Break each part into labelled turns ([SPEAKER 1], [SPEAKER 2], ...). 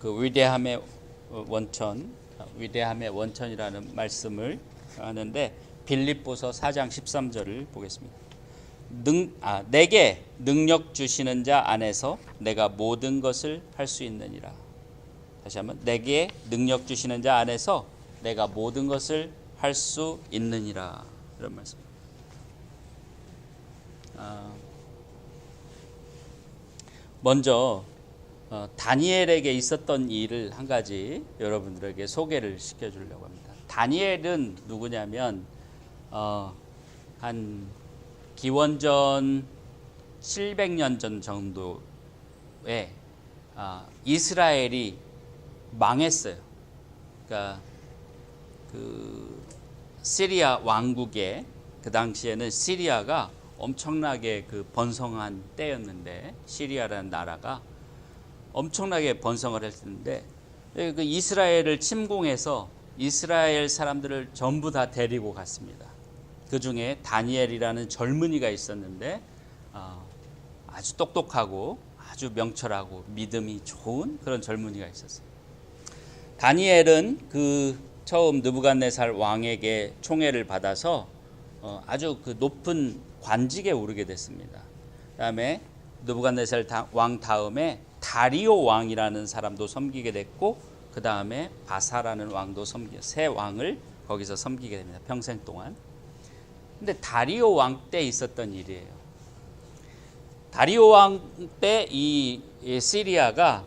[SPEAKER 1] 그 위대함의 원천, 위대함의 원천이라는 말씀을 하는데 빌립보서 4장 13절을 보겠습니다. 능, 아, 내게 능력 주시는 자 안에서 내가 모든 것을 할 수 있느니라. 다시 한번 내게 능력 주시는 자 안에서 내가 모든 것을 할 수 있느니라. 이런 말씀. 아, 먼저 어, 다니엘에게 있었던 일을 한 가지 여러분들에게 소개를 시켜주려고 합니다. 다니엘은 누구냐면 어, 한 기원전 700년 전 정도에 아, 이스라엘이 망했어요. 그러니까 그 시리아 왕국에 그 당시에는 시리아가 엄청나게 그 번성한 때였는데 시리아라는 나라가 엄청나게 번성을 했는데 그 이스라엘을 침공해서 이스라엘 사람들을 전부 다 데리고 갔습니다. 그 중에 다니엘이라는 젊은이가 있었는데 어, 아주 똑똑하고 아주 명철하고 믿음이 좋은 그런 젊은이가 있었어요. 다니엘은 그 처음 느부갓네살 왕에게 총애를 받아서 어, 아주 그 높은 관직에 오르게 됐습니다. 그다음에 느부갓네살 왕 다음에 다리오 왕이라는 사람도 섬기게 됐고 그 다음에 바사라는 왕도 섬기 세 왕을 거기서 섬기게 됩니다. 평생 동안. 근데 다리오 왕 때 있었던 일이에요. 다리오 왕 때 이 시리아가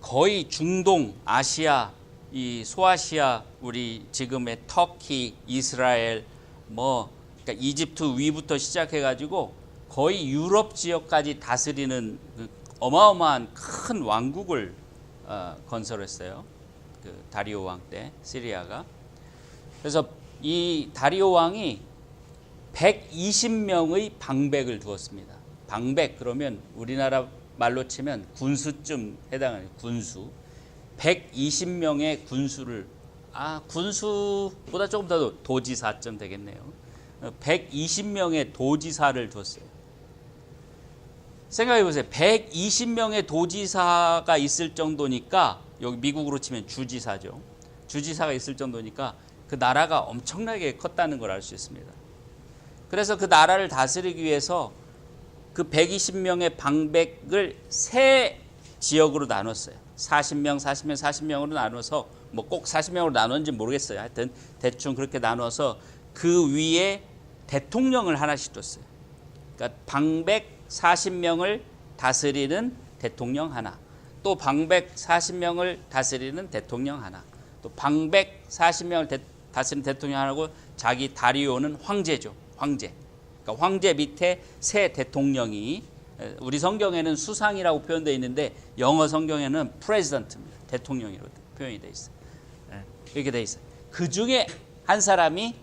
[SPEAKER 1] 거의 중동, 아시아, 이 소아시아, 우리 지금의 터키, 이스라엘, 뭐 그러니까 이집트 위부터 시작해가지고 거의 유럽 지역까지 다스리는 그 어마어마한 큰 왕국을 어, 건설했어요. 그 다리오 왕 때 시리아가. 그래서 이 다리오 왕이 120명의 방백을 두었습니다. 방백 그러면 우리나라 말로 치면 군수쯤 해당하는 군수. 120명의 군수를 아 군수보다 조금 더 도지사쯤 되겠네요. 120명의 도지사를 두었어요. 생각해 보세요. 120명의 도지사가 있을 정도니까 여기 미국으로 치면 주지사죠. 주지사가 있을 정도니까 그 나라가 엄청나게 컸다는 걸 알 수 있습니다. 그래서 그 나라를 다스리기 위해서 그 120명의 방백을 세 지역으로 나눴어요. 40명, 40명, 40명으로 나눠서 뭐 꼭 40명으로 나눴는지 모르겠어요. 하여튼 대충 그렇게 나눠서 그 위에 대통령을 하나씩 뒀어요. 그러니까 방백 40명을 다스리는 대통령 하나, 또 방백 40명을 다스리는 대통령 하나, 또 방백 40명을 대, 다스리는 대통령 하나고 자기 다리오는 황제죠. 황제. 그러니까 황제 밑에 새 대통령이 우리 성경에는 수상이라고 표현되어 있는데 영어 성경에는 president입니다. 대통령이로 표현이 되어 있어요. 이렇게 되어 있어요. 그 중에 한 사람이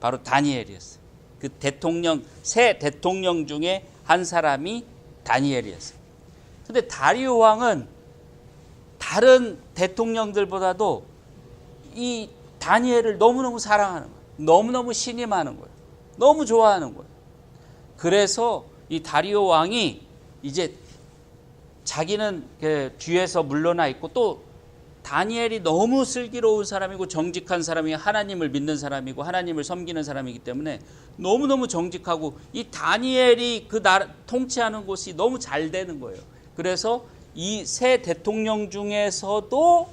[SPEAKER 1] 바로 다니엘이었어요. 그 대통령 새 대통령 중에 한 사람이 다니엘이었어요. 근데 다리오 왕은 다른 대통령들보다도 이 다니엘을 너무너무 사랑하는 거예요. 너무너무 신임하는 거예요. 너무 좋아하는 거예요. 그래서 이 다리오 왕이 이제 자기는 그 뒤에서 물러나 있고 또 다니엘이 너무 슬기로운 사람이고 정직한 사람이 하나님을 믿는 사람이고 하나님을 섬기는 사람이기 때문에 너무너무 정직하고 이 다니엘이 그 나라 통치하는 곳이 너무 잘 되는 거예요. 그래서 이 새 대통령 중에서도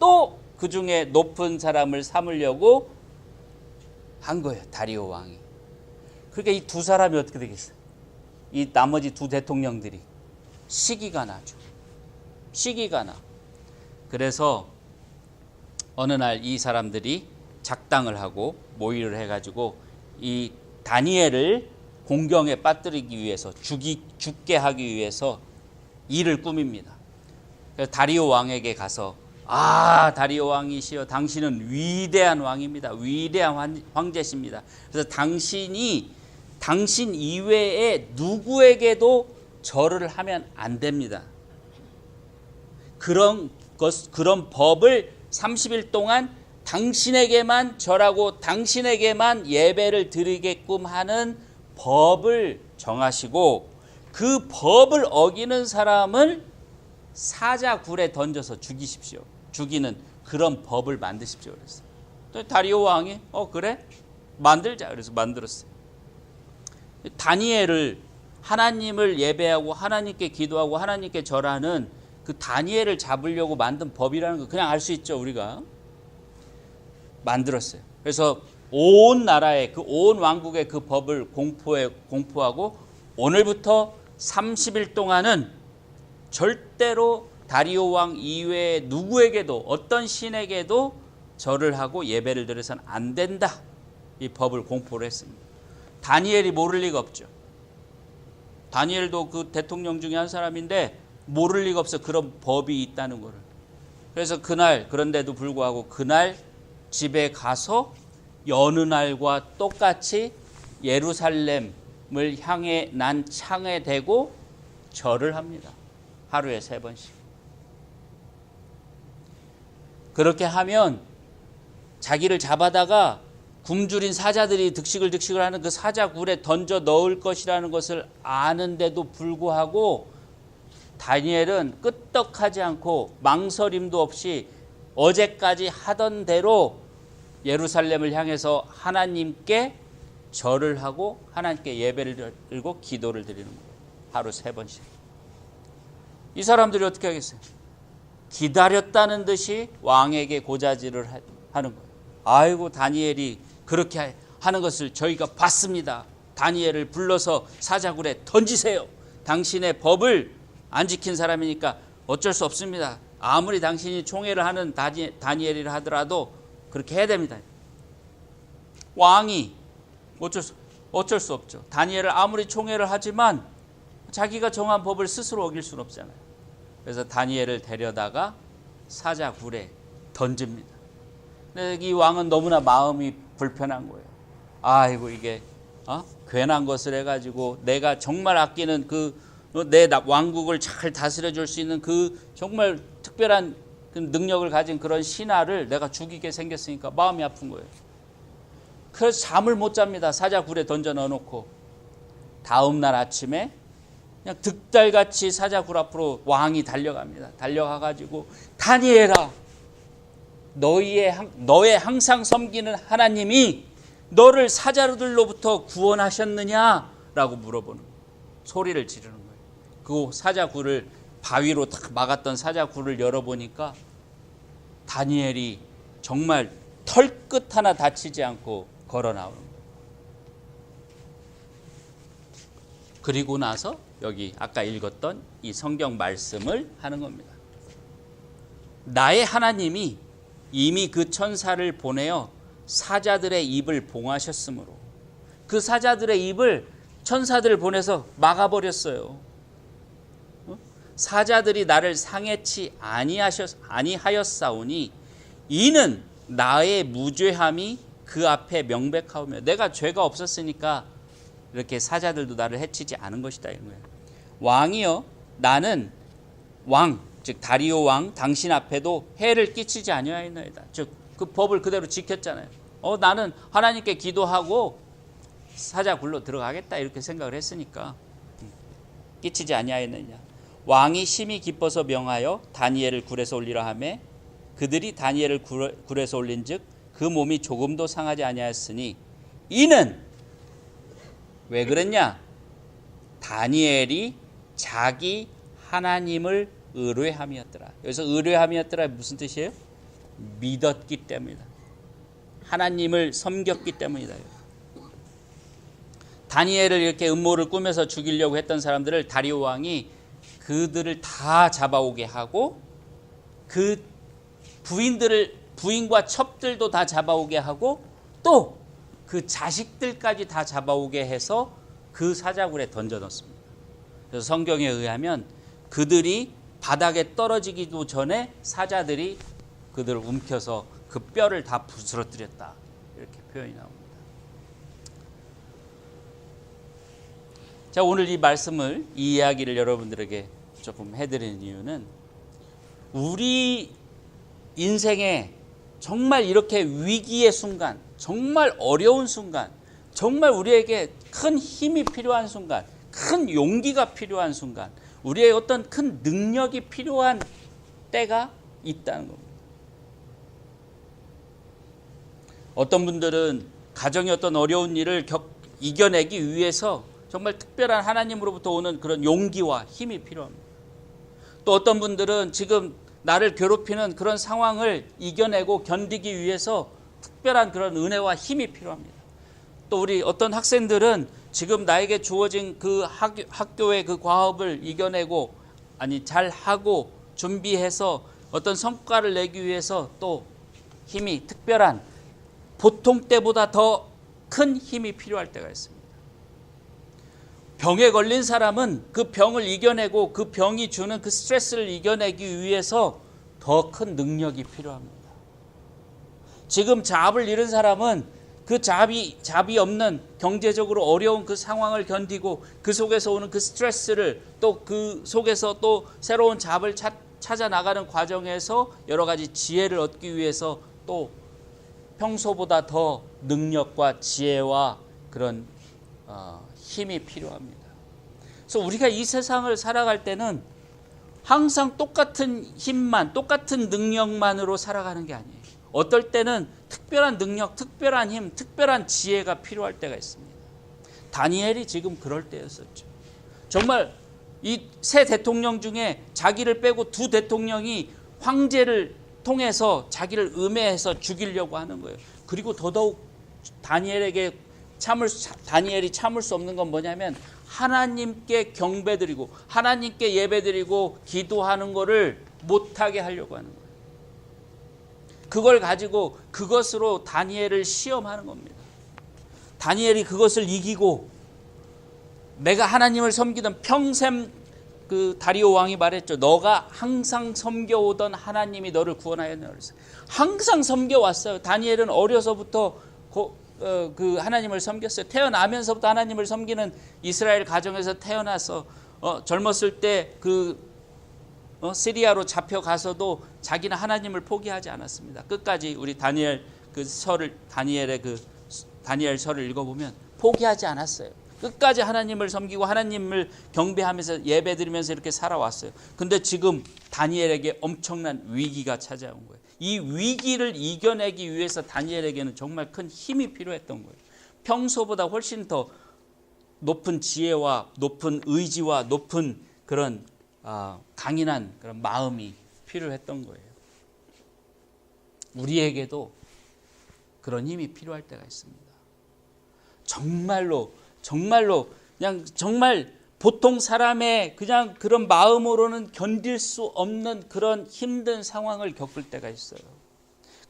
[SPEAKER 1] 또 그 중에 높은 사람을 삼으려고 한 거예요. 다리오 왕이. 그러니까 이 두 사람이 어떻게 되겠어요? 이 나머지 두 대통령들이 시기가 나죠. 시기가 나. 그래서 어느 날 이 사람들이 작당을 하고 모의를 해가지고 이 다니엘을 공경에 빠뜨리기 위해서 죽이 죽게 하기 위해서 일을 꾸밉니다. 그래서 다리오 왕에게 가서 아 다리오 왕이시여 당신은 위대한 왕입니다. 위대한 황제십니다. 그래서 당신이 당신 이외에 누구에게도 절을 하면 안 됩니다. 그런 것, 그런 법을 30일 동안 당신에게만 절하고 당신에게만 예배를 드리게끔 하는 법을 정하시고 그 법을 어기는 사람을 사자굴에 던져서 죽이십시오. 죽이는 그런 법을 만드십시오. 그랬어요. 또 다리오 왕이 어 그래 만들자 그래서 만들었어요. 다니엘을 하나님을 예배하고 하나님께 기도하고 하나님께 절하는 그 다니엘을 잡으려고 만든 법이라는 거 그냥 알 수 있죠 우리가 만들었어요. 그래서 온 나라에 그온 왕국의 그 법을 공포해 공포하고 오늘부터 30일 동안은 절대로 다리오 왕 이외에 누구에게도 어떤 신에게도 절을 하고 예배를 드려서는 안 된다. 이 법을 공포를 했습니다. 다니엘이 모를 리가 없죠. 다니엘도 그 대통령 중에 한 사람인데 모를 리가 없어 그런 법이 있다는 거를. 그래서 그날 그런데도 불구하고 그날 집에 가서 여느 날과 똑같이 예루살렘을 향해 난 창에 대고 절을 합니다. 하루에 세 번씩. 그렇게 하면 자기를 잡아다가 굶주린 사자들이 득식을 득식을 하는 그 사자 굴에 던져 넣을 것이라는 것을 아는데도 불구하고 다니엘은 끄떡하지 않고 망설임도 없이 어제까지 하던 대로 예루살렘을 향해서 하나님께 절을 하고 하나님께 예배를 드리고 기도를 드리는 거예요. 하루 세 번씩. 이 사람들이 어떻게 하겠어요? 기다렸다는 듯이 왕에게 고자질을 하- 하는 거예요. 아이고 다니엘이 그렇게 하는 것을 저희가 봤습니다. 다니엘을 불러서 사자굴에 던지세요. 당신의 법을 안 지킨 사람이니까 어쩔 수 없습니다. 아무리 당신이 총회를 하는 다니, 다니엘이라 하더라도 그렇게 해야 됩니다. 왕이 어쩔 수, 어쩔 수 없죠. 다니엘을 아무리 총회를 하지만 자기가 정한 법을 스스로 어길 수는 없잖아요. 그래서 다니엘을 데려다가 사자굴에 던집니다. 이 왕은 너무나 마음이 불편한 거예요. 아이고 이게 어? 괜한 것을 해가지고 내가 정말 아끼는 그 내 왕국을 잘 다스려 줄 수 있는 그 정말 특별한 그 능력을 가진 그런 신하를 내가 죽이게 생겼으니까 마음이 아픈 거예요. 그래서 잠을 못 잡니다. 사자굴에 던져 넣어놓고 다음 날 아침에 그냥 득달같이 사자굴 앞으로 왕이 달려갑니다. 달려가가지고 다니엘아 너희의 항- 너의 항상 섬기는 하나님이 너를 사자들로부터 구원하셨느냐라고 물어보는. 소리를 지르는. 그 사자굴을 바위로 딱 막았던 사자굴을 열어보니까 다니엘이 정말 털끝 하나 다치지 않고 걸어 나오는. 그리고 나서 여기 아까 읽었던 이 성경 말씀을 하는 겁니다. 나의 하나님이 이미 그 천사를 보내어 사자들의 입을 봉하셨으므로 그 사자들의 입을 천사들을 보내서 막아버렸어요. 어? 사자들이 나를 상해치 아니하셨 아니하였사오니 이는 나의 무죄함이 그 앞에 명백하오며 내가 죄가 없었으니까 이렇게 사자들도 나를 해치지 않은 것이다 이런 거예요. 왕이여 나는 왕, 즉 다리오 왕 당신 앞에도 해를 끼치지 아니하였나이다. 즉 그 법을 그대로 지켰잖아요. 어 나는 하나님께 기도하고 사자 굴로 들어가겠다 이렇게 생각을 했으니까 음, 끼치지 아니하였느냐. 왕이 심히 기뻐서 명하여 다니엘을 굴에서 올리라 하매 그들이 다니엘을 굴- 굴에서 올린즉 그 몸이 조금도 상하지 아니하였으니 이는 왜 그랬냐? 다니엘이 자기 하나님을 의뢰함이었더라. 여기서 의뢰함이었더라 무슨 뜻이에요? 믿었기 때문이다. 하나님을 섬겼기 때문이다. 다니엘을 이렇게 음모를 꾸며서 죽이려고 했던 사람들을 다리오 왕이 그들을 다 잡아오게 하고 그 부인들을 부인과 첩들도 다 잡아오게 하고 또 그 자식들까지 다 잡아오게 해서 그 사자굴에 던져 넣습니다. 그래서 성경에 의하면 그들이 바닥에 떨어지기도 전에 사자들이 그들을 움켜서 그 뼈를 다 부스러뜨렸다. 이렇게 표현이 나옵니다. 자, 오늘 이 말씀을 이 이야기를 여러분들에게 조금 해드리는 이유는 우리 인생에 정말 이렇게 위기의 순간, 정말 어려운 순간, 정말 우리에게 큰 힘이 필요한 순간, 큰 용기가 필요한 순간, 우리의 어떤 큰 능력이 필요한 때가 있다는 겁니다. 어떤 분들은 가정의 어떤 어려운 일을 겪, 이겨내기 위해서 정말 특별한 하나님으로부터 오는 그런 용기와 힘이 필요합니다. 또 어떤 분들은 지금 나를 괴롭히는 그런 상황을 이겨내고 견디기 위해서 특별한 그런 은혜와 힘이 필요합니다. 또 우리 어떤 학생들은 지금 나에게 주어진 그 학교, 학교의 그 과업을 이겨내고 아니 잘 하고 준비해서 어떤 성과를 내기 위해서 또 힘이 특별한 보통 때보다 더 큰 힘이 필요할 때가 있습니다. 병에 걸린 사람은 그 병을 이겨내고 그 병이 주는 그 스트레스를 이겨내기 위해서 더 큰 능력이 필요합니다. 지금 잡을 잃은 사람은 그 잡이 잡이 없는 경제적으로 어려운 그 상황을 견디고 그 속에서 오는 그 스트레스를 또 그 속에서 또 새로운 잡을 찾, 찾아 나가는 과정에서 여러 가지 지혜를 얻기 위해서 또 평소보다 더 능력과 지혜와 그런 어, 힘이 필요합니다. 그래서 우리가 이 세상을 살아갈 때는 항상 똑같은 힘만, 똑같은 능력만으로 살아가는 게 아니에요. 어떨 때는 특별한 능력, 특별한 힘, 특별한 지혜가 필요할 때가 있습니다. 다니엘이 지금 그럴 때였었죠. 정말 이세 대통령 중에 자기를 빼고 두 대통령이 황제를 통해서 자기를 음해해서 죽이려고 하는 거예요. 그리고 더더욱 다니엘에게 참을 다니엘이 참을 수 없는 건 뭐냐면 하나님께 경배드리고 하나님께 예배드리고 기도하는 거를 못하게 하려고 하는 거예요. 그걸 가지고 그것으로 다니엘을 시험하는 겁니다. 다니엘이 그것을 이기고 내가 하나님을 섬기던 평생 그 다리오 왕이 말했죠. 너가 항상 섬겨오던 하나님이 너를 구원하였네. 그래서 항상 섬겨왔어요. 다니엘은 어려서부터 고, 어, 그 하나님을 섬겼어요. 태어나면서부터 하나님을 섬기는 이스라엘 가정에서 태어나서 어, 젊었을 때그 어, 시리아로 잡혀가서도 자기는 하나님을 포기하지 않았습니다. 끝까지 우리 다니엘 그 설을 다니엘의 그 다니엘 설을 읽어보면 포기하지 않았어요. 끝까지 하나님을 섬기고 하나님을 경배하면서 예배드리면서 이렇게 살아왔어요. 근데 지금 다니엘에게 엄청난 위기가 찾아온 거예요. 이 위기를 이겨내기 위해서 다니엘에게는 정말 큰 힘이 필요했던 거예요. 평소보다 훨씬 더 높은 지혜와 높은 의지와 높은 그런 아, 강인한 그런 마음이 필요했던 거예요. 우리에게도 그런 힘이 필요할 때가 있습니다. 정말로 정말로 그냥 정말 보통 사람의 그냥 그런 마음으로는 견딜 수 없는 그런 힘든 상황을 겪을 때가 있어요.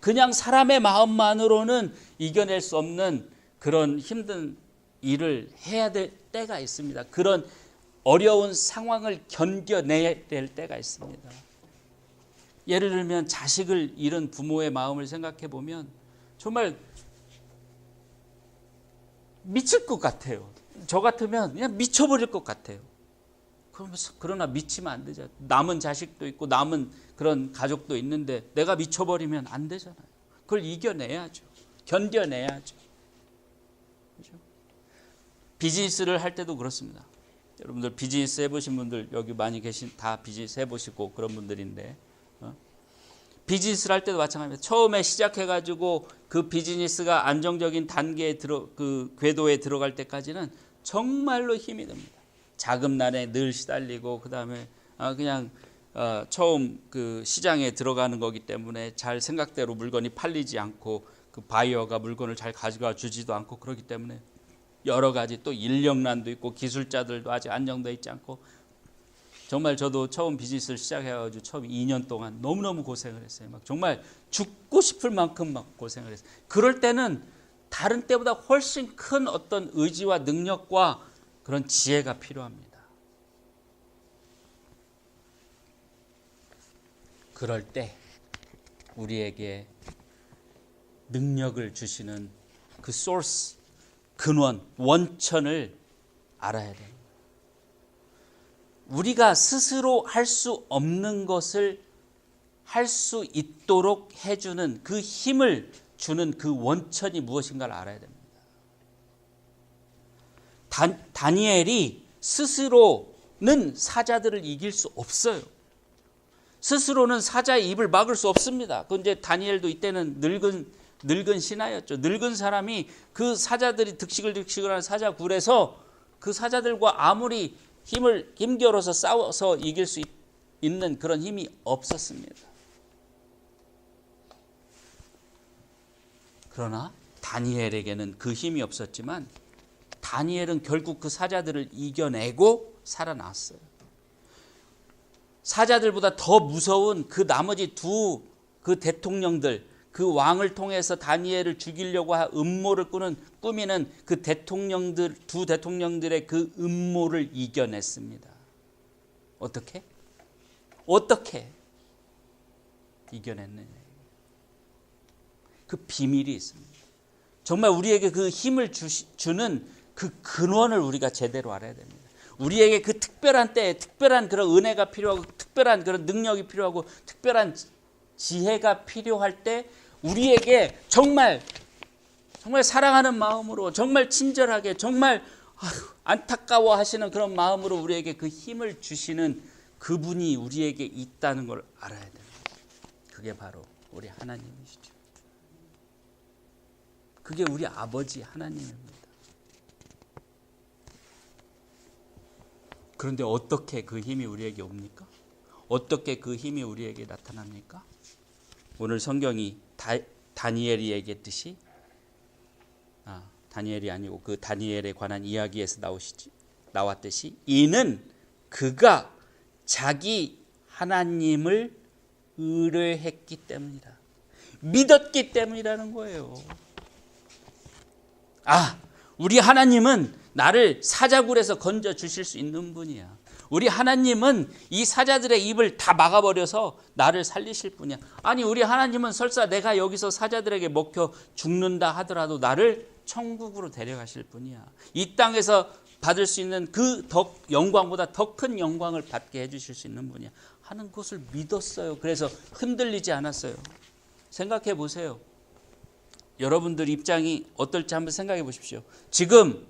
[SPEAKER 1] 그냥 사람의 마음만으로는 이겨낼 수 없는 그런 힘든 일을 해야 될 때가 있습니다. 그런 어려운 상황을 견뎌내야 될 때가 있습니다. 예를 들면 자식을 잃은 부모의 마음을 생각해 보면 정말 미칠 것 같아요. 저 같으면 그냥 미쳐버릴 것 같아요. 그러나 미치면 안 되죠. 남은 자식도 있고 남은 그런 가족도 있는데 내가 미쳐버리면 안 되잖아요. 그걸 이겨내야죠. 견뎌내야죠. 그렇죠? 비즈니스를 할 때도 그렇습니다. 여러분들 비즈니스 해보신 분들 여기 많이 계신 다 비즈니스 해보시고 그런 분들인데 어? 비즈니스를 할 때도 마찬가지입니다. 처음에 시작해가지고 그 비즈니스가 안정적인 단계에 들어 그 궤도에 들어갈 때까지는 정말로 힘이 듭니다. 자금난에 늘 시달리고 그 다음에 아 그냥 어 처음 그 시장에 들어가는 거기 때문에 잘 생각대로 물건이 팔리지 않고 그 바이어가 물건을 잘 가져가 주지도 않고 그러기 때문에 여러 가지 또 인력난도 있고 기술자들도 아직 안정돼 있지 않고 정말 저도 처음 비즈니스를 시작해가지고 처음 2년 동안 너무너무 고생을 했어요. 막 정말 죽고 싶을 만큼 막 고생을 했어요. 그럴 때는 다른 때보다 훨씬 큰 어떤 의지와 능력과 그런 지혜가 필요합니다. 그럴 때 우리에게 능력을 주시는 그 소스, 근원, 원천을 알아야 됩니다. 우리가 스스로 할 수 없는 것을 할 수 있도록 해주는 그 힘을 주는 그 원천이 무엇인가를 알아야 됩니다. 다, 다니엘이 스스로 사자들을 이길 수 없어요. 스스로는 사자의 입을 막을 수 없습니다. 그 이제 다니엘도 이때는 늙은 늙은 신하였죠. 늙은 사람이 그 사자들이 득식을 득식을 하는 사자 굴에서 그 사자들과 아무리 힘을 힘겨뤄서 싸워서 이길 수 있, 있는 그런 힘이 없었습니다. 그러나 다니엘에게는 그 힘이 없었지만 다니엘은 결국 그 사자들을 이겨내고 살아났어요. 사자들보다 더 무서운 그 나머지 두 그 대통령들 그 왕을 통해서 다니엘을 죽이려고 한 음모를 꾸는 꾸미는 그 대통령들 두 대통령들의 그 음모를 이겨냈습니다. 어떻게? 어떻게 이겨냈느냐? 그 비밀이 있습니다. 정말 우리에게 그 힘을 주시, 주는 그 근원을 우리가 제대로 알아야 됩니다. 우리에게 그 특별한 때에 특별한 그런 은혜가 필요하고 특별한 그런 능력이 필요하고 특별한 지혜가 필요할 때 우리에게 정말 정말 사랑하는 마음으로 정말 친절하게 정말 아휴, 안타까워 하시는 그런 마음으로 우리에게 그 힘을 주시는 그분이 우리에게 있다는 걸 알아야 됩니다. 그게 바로 우리 하나님이시죠. 그게 우리 아버지 하나님입니다. 그런데 어떻게 그 힘이 우리에게 옵니까? 어떻게 그 힘이 우리에게 나타납니까? 오늘 성경이 다, 다니엘이 얘기했듯이 아, 다니엘이 아니고 그 다니엘에 관한 이야기에서 나오시지 나왔듯이 이는 그가 자기 하나님을 의뢰했기 때문이다. 믿었기 때문이라는 거예요. 아, 우리 하나님은 나를 사자굴에서 건져 주실 수 있는 분이야. 우리 하나님은 이 사자들의 입을 다 막아버려서 나를 살리실 분이야. 아니, 우리 하나님은 설사 내가 여기서 사자들에게 먹혀 죽는다 하더라도 나를 천국으로 데려가실 분이야. 이 땅에서 받을 수 있는 그더 영광보다 더 큰 영광을 받게 해주실 수 있는 분이야. 하는 것을 믿었어요. 그래서 흔들리지 않았어요. 생각해 보세요. 여러분들 입장이 어떨지 한번 생각해 보십시오. 지금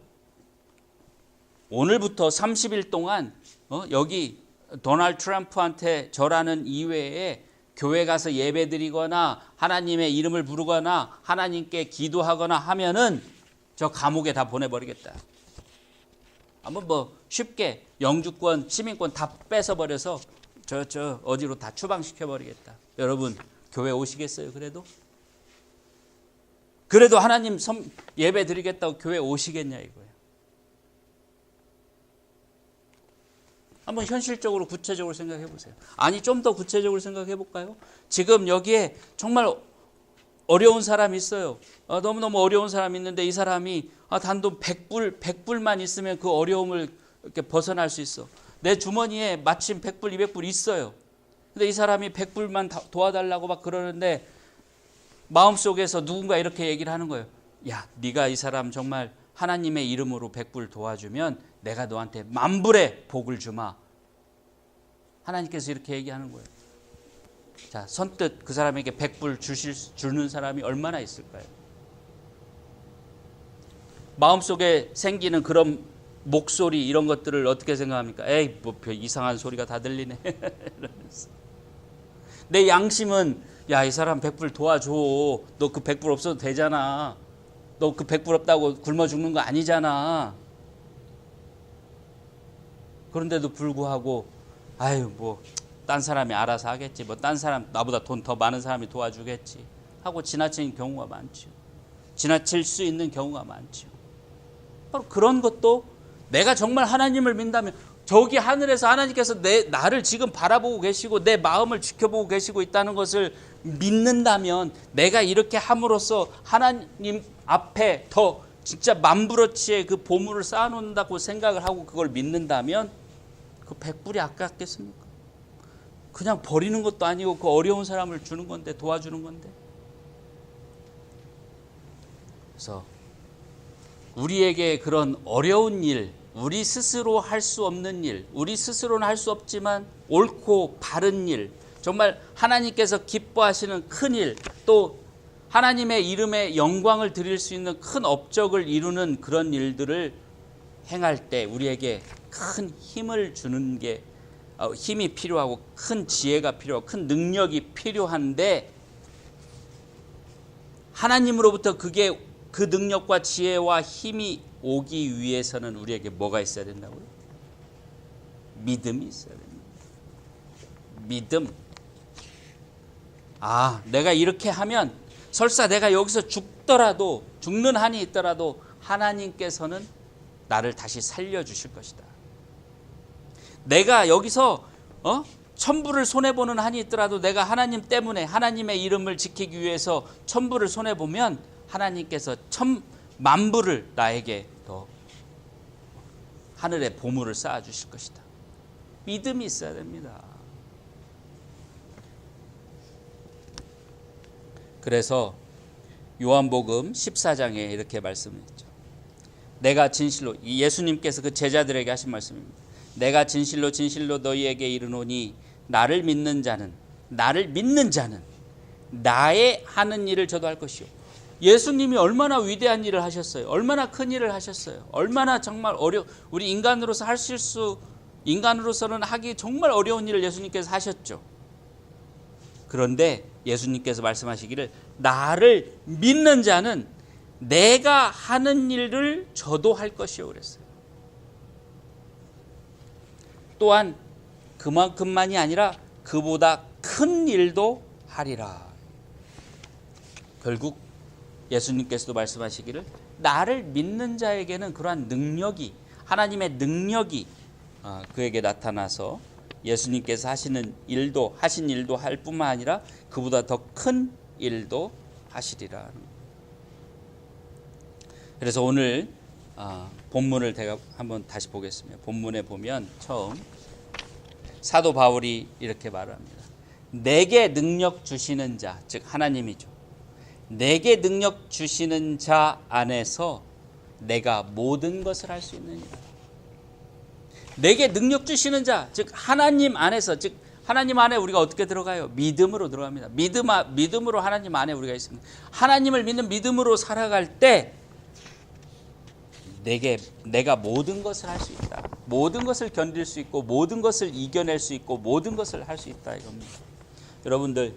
[SPEAKER 1] 오늘부터 30일 동안 어? 여기 도널드 트럼프한테 절하는 이외에 교회 가서 예배 드리거나 하나님의 이름을 부르거나 하나님께 기도하거나 하면은 저 감옥에 다 보내버리겠다. 한번 뭐 쉽게 영주권, 시민권 다 뺏어버려서 저, 저 어디로 다 추방시켜버리겠다. 여러분, 교회 오시겠어요, 그래도? 그래도 하나님 섬, 예배 드리겠다고 교회 오시겠냐, 이거예요. 한번 현실적으로 구체적으로 생각해 보세요. 아니 좀 더 구체적으로 생각해 볼까요? 지금 여기에 정말 어려운 사람이 있어요. 아, 너무너무 어려운 사람이 있는데 이 사람이 아, 단돈 100불, 100불만 있으면 그 어려움을 이렇게 벗어날 수 있어. 내 주머니에 마침 100불, 200불 있어요. 근데 이 사람이 100불만 도와달라고 막 그러는데 마음속에서 누군가 이렇게 얘기를 하는 거예요. 야, 네가 이 사람 정말 하나님의 이름으로 100불 도와주면 내가 너한테 만불의 복을 주마. 하나님께서 이렇게 얘기하는 거예요. 자, 선뜻 그 사람에게 100불 주실, 주는 사람이 얼마나 있을까요? 마음속에 생기는 그런 목소리 이런 것들을 어떻게 생각합니까? 에이, 뭐 이상한 소리가 다 들리네. 내 양심은 야, 이 사람 100불 도와줘. 너그 100불 없어도 되잖아. 너그 100불 없다고 굶어 죽는 거 아니잖아. 그런데도 불구하고 아유 뭐 딴 사람이 알아서 하겠지. 뭐 딴 사람 나보다 돈 더 많은 사람이 도와주겠지. 하고 지나치는 경우가 많죠. 지나칠 수 있는 경우가 많죠. 바로 그런 것도 내가 정말 하나님을 믿다면 저기 하늘에서 하나님께서 내 나를 지금 바라보고 계시고 내 마음을 지켜보고 계시고 있다는 것을 믿는다면 내가 이렇게 함으로써 하나님 앞에 더 진짜 만부러치의 그 보물을 쌓아놓는다고 생각을 하고 그걸 믿는다면 그 백불이 아깝겠습니까? 그냥 버리는 것도 아니고 그 어려운 사람을 주는 건데 도와주는 건데. 그래서 우리에게 그런 어려운 일, 우리 스스로 할 수 없는 일, 우리 스스로는 할 수 없지만 옳고 바른 일, 정말 하나님께서 기뻐하시는 큰 일, 또 하나님의 이름에 영광을 드릴 수 있는 큰 업적을 이루는 그런 일들을 행할 때 우리에게 큰 힘을 주는 게 어, 힘이 필요하고 큰 지혜가 필요하고 큰 능력이 필요한데 하나님으로부터 그게 그 능력과 지혜와 힘이 오기 위해서는 우리에게 뭐가 있어야 된다고요? 믿음이 있어야 됩니다. 믿음. 아, 내가 이렇게 하면 설사 내가 여기서 죽더라도 죽는 한이 있더라도 하나님께서는 나를 다시 살려 주실 것이다. 내가 여기서 어? 천부를 손해 보는 한이 있더라도 내가 하나님 때문에 하나님의 이름을 지키기 위해서 천부를 손해 보면 하나님께서 천 만부를 나에게 더 하늘의 보물을 쌓아 주실 것이다. 믿음이 있어야 됩니다. 그래서 요한복음 14장에 이렇게 말씀했죠. 내가 진실로 이 예수님께서 그 제자들에게 하신 말씀입니다. 내가 진실로 진실로 너희에게 이르노니 나를 믿는 자는 나를 믿는 자는 나의 하는 일을 저도 할 것이요. 예수님이 얼마나 위대한 일을 하셨어요. 얼마나 큰 일을 하셨어요. 얼마나 정말 어려 우리 인간으로서 하실 수 인간으로서는 하기 정말 어려운 일을 예수님께서 하셨죠. 그런데 예수님께서 말씀하시기를 나를 믿는 자는 내가 하는 일을 저도 할 것이요 그랬어요. 또한 그만큼만이 아니라 그보다 큰 일도 하리라. 결국 예수님께서도 말씀하시기를 나를 믿는 자에게는 그러한 능력이 하나님의 능력이 아, 그에게 나타나서 예수님께서 하시는 일도 하신 일도 할 뿐만 아니라 그보다 더 큰 일도 하시리라. 그래서 오늘 아, 본문을 제가 한번 다시 보겠습니다. 본문에 보면 처음 사도 바울이 이렇게 말합니다. 내게 능력 주시는 자, 즉 하나님이죠. 내게 능력 주시는 자 안에서 내가 모든 것을 할 수 있느니라. 내게 능력 주시는 자, 즉 하나님 안에서, 즉 하나님 안에 우리가 어떻게 들어가요? 믿음으로 들어갑니다. 믿음, 믿음으로 하나님 안에 우리가 있습니다. 하나님을 믿는 믿음으로 살아갈 때 내게 내가 모든 것을 할 수 있다. 모든 것을 견딜 수 있고 모든 것을 이겨낼 수 있고 모든 것을 할 수 있다 이겁니다. 여러분들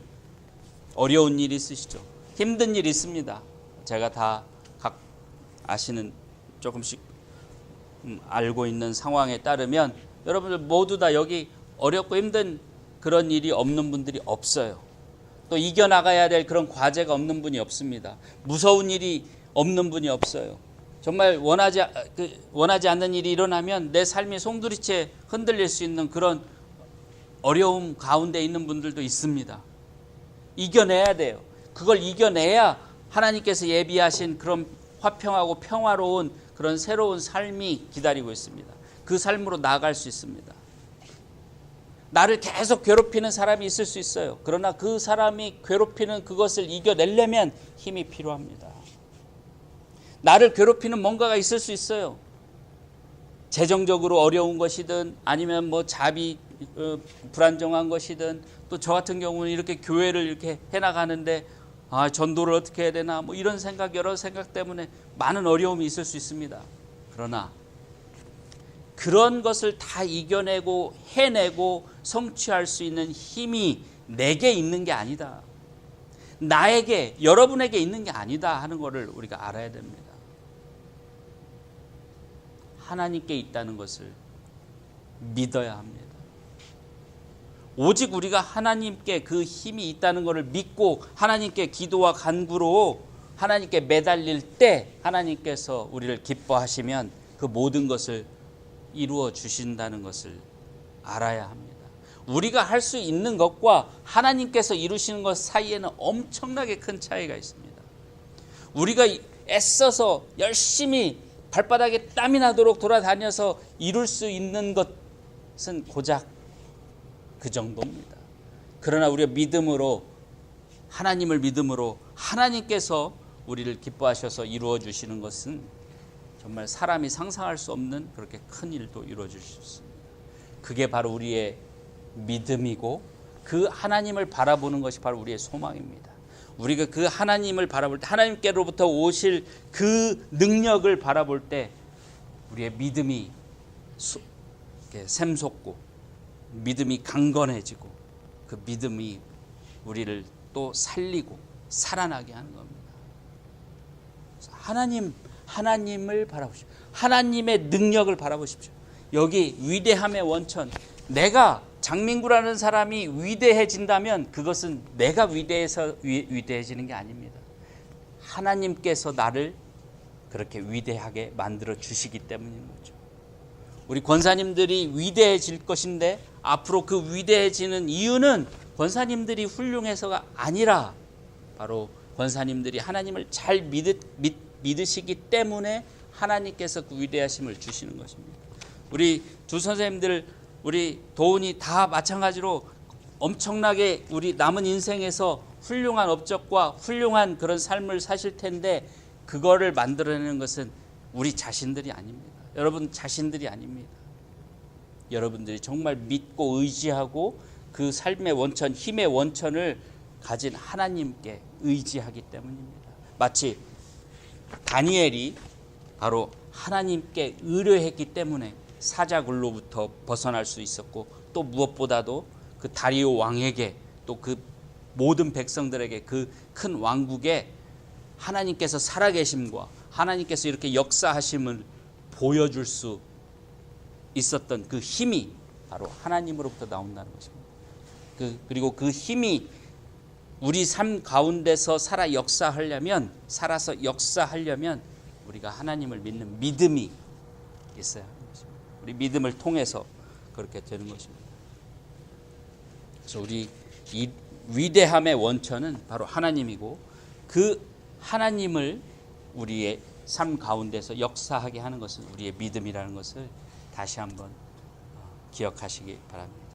[SPEAKER 1] 어려운 일 있으시죠? 힘든 일 있습니다. 제가 다 각 아시는 조금씩 음, 알고 있는 상황에 따르면 여러분들 모두 다 여기 어렵고 힘든 그런 일이 없는 분들이 없어요. 또 이겨나가야 될 그런 과제가 없는 분이 없습니다. 무서운 일이 없는 분이 없어요. 정말 원하지 그 원하지 않는 일이 일어나면 내 삶이 송두리째 흔들릴 수 있는 그런 어려움 가운데 있는 분들도 있습니다. 이겨내야 돼요. 그걸 이겨내야 하나님께서 예비하신 그런 화평하고 평화로운 그런 새로운 삶이 기다리고 있습니다. 그 삶으로 나아갈 수 있습니다. 나를 계속 괴롭히는 사람이 있을 수 있어요. 그러나 그 사람이 괴롭히는 그것을 이겨내려면 힘이 필요합니다. 나를 괴롭히는 뭔가가 있을 수 있어요. 재정적으로 어려운 것이든 아니면 뭐 자비 어, 불안정한 것이든 또 저 같은 경우는 이렇게 교회를 이렇게 해 나가는데 아 전도를 어떻게 해야 되나 뭐 이런 생각 여러 생각 때문에 많은 어려움이 있을 수 있습니다. 그러나 그런 것을 다 이겨내고 해내고 성취할 수 있는 힘이 내게 있는 게 아니다. 나에게 여러분에게 있는 게 아니다 하는 것을 우리가 알아야 됩니다. 하나님께 있다는 것을 믿어야 합니다. 오직 우리가 하나님께 그 힘이 있다는 것을 믿고 하나님께 기도와 간구로 하나님께 매달릴 때 하나님께서 우리를 기뻐하시면 그 모든 것을 이루어 주신다는 것을 알아야 합니다. 우리가 할 수 있는 것과 하나님께서 이루시는 것 사이에는 엄청나게 큰 차이가 있습니다. 우리가 애써서 열심히 발바닥에 땀이 나도록 돌아다녀서 이룰 수 있는 것은 고작 그 정도입니다. 그러나 우리가 믿음으로 하나님을 믿음으로 하나님께서 우리를 기뻐하셔서 이루어 주시는 것은 정말 사람이 상상할 수 없는 그렇게 큰 일도 이루어 있습니다. 그게 바로 우리의 믿음이고 그 하나님을 바라보는 것이 바로 우리의 소망입니다. 우리가 그 하나님을 바라볼 때 하나님께로부터 오실 그 능력을 바라볼 때 우리의 믿음이 샘솟고 믿음이 강건해지고 그 믿음이 우리를 또 살리고 살아나게 하는 겁니다. 하나님 하나님을 바라보십시오. 하나님의 능력을 바라보십시오. 여기 위대함의 원천 내가 장민구라는 사람이 위대해진다면 그것은 내가 위대해서 위, 위대해지는 게 아닙니다. 하나님께서 나를 그렇게 위대하게 만들어 주시기 때문인 거죠. 우리 권사님들이 위대해질 것인데 앞으로 그 위대해지는 이유는 권사님들이 훌륭해서가 아니라 바로 권사님들이 하나님을 잘 믿으, 믿, 믿으시기 때문에 하나님께서 그 위대하심을 주시는 것입니다. 우리 두 선생님들 우리 도훈이 다 마찬가지로 엄청나게 우리 남은 인생에서 훌륭한 업적과 훌륭한 그런 삶을 사실 텐데 그거를 만들어내는 것은 우리 자신들이 아닙니다. 여러분 자신들이 아닙니다. 여러분들이 정말 믿고 의지하고 그 삶의 원천, 힘의 원천을 가진 하나님께 의지하기 때문입니다. 마치 다니엘이 바로 하나님께 의뢰했기 때문에 사자굴로부터 벗어날 수 있었고 또 무엇보다도 그 다리오 왕에게 또 그 모든 백성들에게 그 큰 왕국에 하나님께서 살아계심과 하나님께서 이렇게 역사하심을 보여줄 수 있었던 그 힘이 바로 하나님으로부터 나온다는 것입니다. 그 그리고 그 힘이 우리 삶 가운데서 살아 역사하려면 살아서 역사하려면 우리가 하나님을 믿는 믿음이 있어야 하는 것입니다. 우리 믿음을 통해서 그렇게 되는 것입니다. 그래서 우리 이 위대함의 원천은 바로 하나님이고 그 하나님을 우리의 삶 가운데서 역사하게 하는 것은 우리의 믿음이라는 것을 다시 한번 어, 기억하시기 바랍니다.